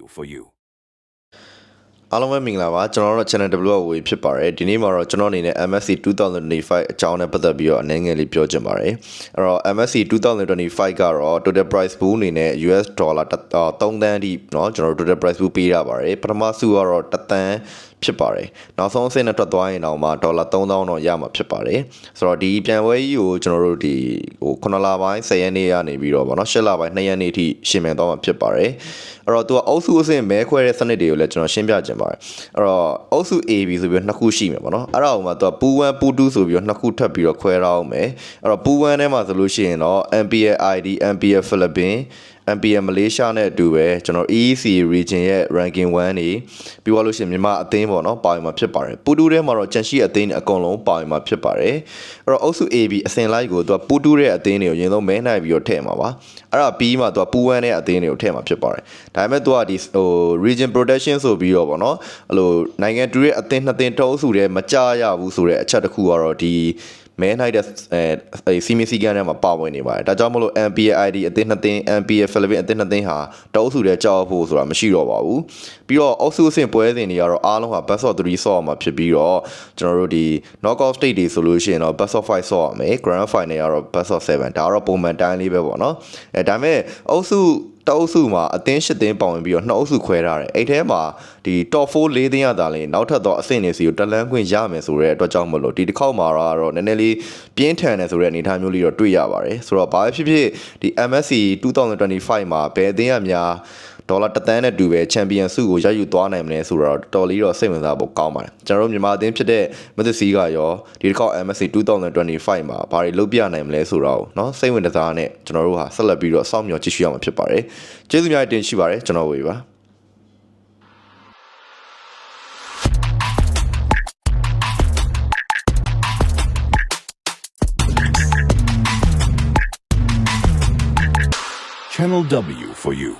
W for you. အားလုံးပဲမင်္ဂလာပါကျွန်တော်တို့ channel W ဝေဖြစ်ပါတယ်ဒီနေ့မှာတော့ကျွန်တော်အနေနဲ့ MSC 2025အကြောင်းနဲ့ပတ်သက်ပြီးတော့အနေငယ်လေးပြောချင်ပါတယ်အဲ့တော့ MSC 2025ကတော့ total price pool အနေနဲ့ US ဒေါ်လာ3သန်းအထိเนาะကျွန်တော်တို့ total price pool ပေးရပါတယ်ပထမစုကတော့1သန်း ဖြစ်ပါတယ်နောက်ဆုံးအဆင့်နဲ့ထွက်သွားရင်တော့မှဒေါ်လာ3000တော့ရမှာဖြစ်ပါတယ်ဆိုတော့ဒီပြန်ပွဲကြီးကိုကျွန်တော်တို့ဒီဟို9လပိုင်း10ရက်နေ့ကနေပြီးတော့ဗောနော်10လပိုင်း2ရက်နေ့အထိရှင်မြန်သွားမှာဖြစ်ပါတယ်အဲ့တော့သူကအုပ်စုအဆင့်မဲခွဲတဲ့စနစ်တွေကိုလည်းကျွန်တော်ရှင်းပြခြင်းပါတယ်အဲ့တော့အုပ်စု AB ဆိုပြီးတော့နှစ်ခုရှိမယ်ဗောနော်အဲ့ဒါကိုမှသူကပူ1ပူ2ဆိုပြီးတော့နှစ်ခုထပ်ပြီးတော့ခွဲထားအောင်မယ်အဲ့တော့ပူ1ထဲမှာဆိုလို့ရှိရင်တော့ MPL ID MPL Philippines MPL Malaysia နဲ့အတူပဲကျွန်တော် EEC region ရဲ့ ranking 1နေပြီးသွားလို့ရှိရင်မြန်မာအသင်းပေါ့နော်ပါဝင်မှာဖြစ်ပါတယ်ပူတူထဲမှာတော့ချန်ရှိအသင်းတွေအကုန်လုံးပါဝင်မှာဖြစ်ပါတယ်အဲ့တော့အုပ်စု AB အစဉ်လိုက်ကိုသူကပူတူရဲ့အသင်းတွေကိုရင်ဆုံးမဲနိုင်ပြီးတော့ထည့်မှာပါအဲ့ဒါပြီးမှသူကပူဝမ်းရဲ့အသင်းတွေကိုထည့်မှာဖြစ်ပါတယ်ဒါပေမဲ့သူကဒီဟို region protection ဆိုပြီးတော့ပေါ့နော်အဲ့လိုနိုင်ငံတူရဲ့အသင်းနှစ်သင်းတုံးစုတဲ့မကြရဘူးဆိုတဲ့အချက်တစ်ခုကတော့ဒီ မဲနိုင်တဲ့အဲစီမီစီကန်ထဲမှာပါဝင်နေပါတယ်ဒါကြောင့်မလို့ MPA ID အသင်းနှစ်သင်း MPA Philippines အသင်းနှစ်သင်းဟာတအုပ်စုတဲ့ကြောက်ဖို့ဆိုတာမရှိတော့ပါဘူးပြီးတော့အုပ်စုအဆင့်ပွဲစဉ်တွေကတော့အားလုံးဟာ best of 3ဆော့မှာဖြစ်ပြီးတော့ကျွန်တော်တို့ဒီ knockout stage တွေဆိုလို့ရှိရင်တော့ best of 5ဆော့ရမယ် grand final ကတော့ best of 7ဒါကတော့ပုံမှန်တိုင်းလေးပဲပေါ့နော်အဲဒါပေမဲ့အုပ်စု တအုပ်စုမှာအသင်း၈သင်းပါဝင်ပြီးတော့နှစ်အုပ်စုခွဲထားတယ်အဲ့ထဲမှာဒီ top 4၄သင်းရတာလေနောက်ထပ်တော့အဆင့်တွေစီကိုတက်လန်းခွင့်ရမယ်ဆိုတဲ့အတွက်ကြောင့်မလို့ဒီတစ်ခေါက်မှာတော့နည်းနည်းလေးပြင်းထန်တယ်ဆိုတဲ့အနေအထားမျိုးလေးတော့တွေ့ရပါတယ်ဆိုတော့ဘာဖြစ်ဖြစ်ဒီ MSC 2025မှာဘယ်အသင်းကများ ဒေါ်လာတသန်းနဲ့တူပဲချန်ပီယံဆုကိုရယူသွားနိုင်မလဲဆိုတော့တော်တော်လေးတော့စိတ်ဝင်စားဖို့ကောင်းပါတယ်ကျွန်တော်တို့မြန်မာအသင်းဖြစ်တဲ့မသစီကရောဒီတစ်ခေါက် MSC 2025မှာဘာတွေလုပ်ပြနိုင်မလဲဆိုတော့เนาะစိတ်ဝင်စားနဲ့ကျွန်တော်တို့ဟာဆက်လက်ပြီးတော့စောင့်မျှော်ကြည့်ရှုရမှာဖြစ်ပါတယ်ကျေးဇူးများတင်ရှိပါတယ်ကျွန်တော်ဝေပါ Channel W for you.